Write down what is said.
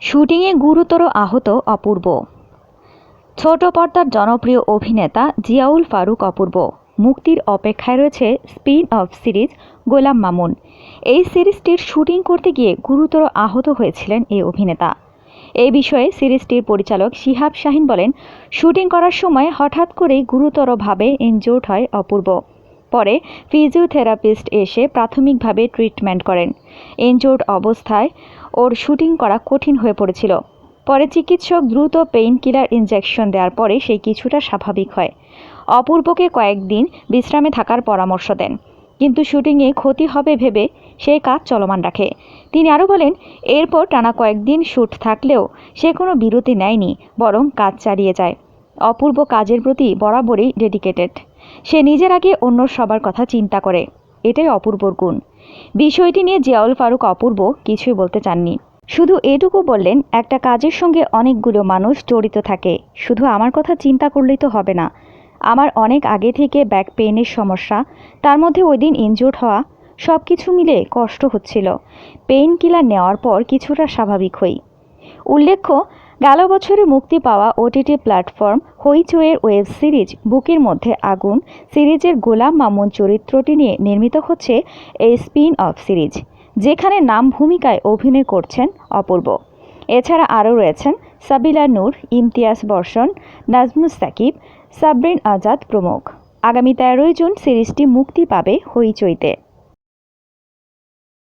শুটিংয়ে গুরুতর আহত অপূর্ব। ছোট পর্দার জনপ্রিয় অভিনেতা জিয়াউল ফারুক অপূর্ব। মুক্তির অপেক্ষায় রয়েছে spin off series Golam Mamun. এই সিরিজটির শুটিং করতে গিয়ে গুরুতর আহত হয়েছিলেন এই অভিনেতা। এই বিষয়ে সিরিজটির পরিচালক শিহাব শাহিন বলেন, শুটিং করার সময় হঠাৎ করেই গুরুতরভাবে ইনজোর্ড হয় অপূর্ব। পরে ফিজিওথেরাপিস্ট এসে প্রাথমিকভাবে ট্রিটমেন্ট করেন। ইনজোর্ড অবস্থায় ওর শুটিং করা কঠিন হয়ে পড়েছিল। পরে চিকিৎসক দ্রুত পেইন কিলার ইনজেকশন দেওয়ার পরে সেই কিছুটা স্বাভাবিক হয়। অপূর্বকে কয়েকদিন বিশ্রামে থাকার পরামর্শ দেন। কিন্তু শুটিংয়ে ক্ষতি হবে ভেবে সেই কাজ চলমান রাখে। তিনি আরও বলেন, এরপর টানা কয়েকদিন শ্যুট থাকলেও সে কোনো বিরতি নেয়নি, বরং কাজ চালিয়ে যায়। অপূর্ব কাজের প্রতি বরাবরই ডেডিকেটেড সে নিজের আগে অন্য সবার কথা চিন্তা করে। এটাই অপূর্বর গুণ। বিষয়টি নিয়ে জিয়াউল ফারুক অপূর্ব কিছুই বলতে চাননি। শুধু এটুকু বললেন, একটা কাজের সঙ্গে অনেকগুলো মানুষ জড়িত থাকে। শুধু আমার কথা চিন্তা করলেই তো হবে না। আমার অনেক আগে থেকে ব্যাক পেইনের সমস্যা, তার মধ্যে ওই দিন ইনজোর্ড হওয়া সব কিছু মিলে কষ্ট হচ্ছিল। পেইন কিলার নেওয়ার পর কিছুটা স্বাভাবিক হই। উল্লেখ্য গেল বছরে মুক্তি পাওয়া ওটিটি প্ল্যাটফর্ম হইচইয়ের ওয়েব সিরিজ বুকের মধ্যে আগুন সিরিজের গোলাম মামুন চরিত্রটি নিয়ে নির্মিত হচ্ছে এই স্পিন অফ সিরিজ যেখানে নাম ভূমিকায় অভিনয় করছেন অপূর্ব। এছাড়া আরও রয়েছেন সাবিলা নূর, ইমতিয়াজ বর্ষণ, নাজমুস সাকিব, সাবরিন আজাদ প্রমুখ। আগামী তেরোই জুন সিরিজটি মুক্তি পাবে হইচইতে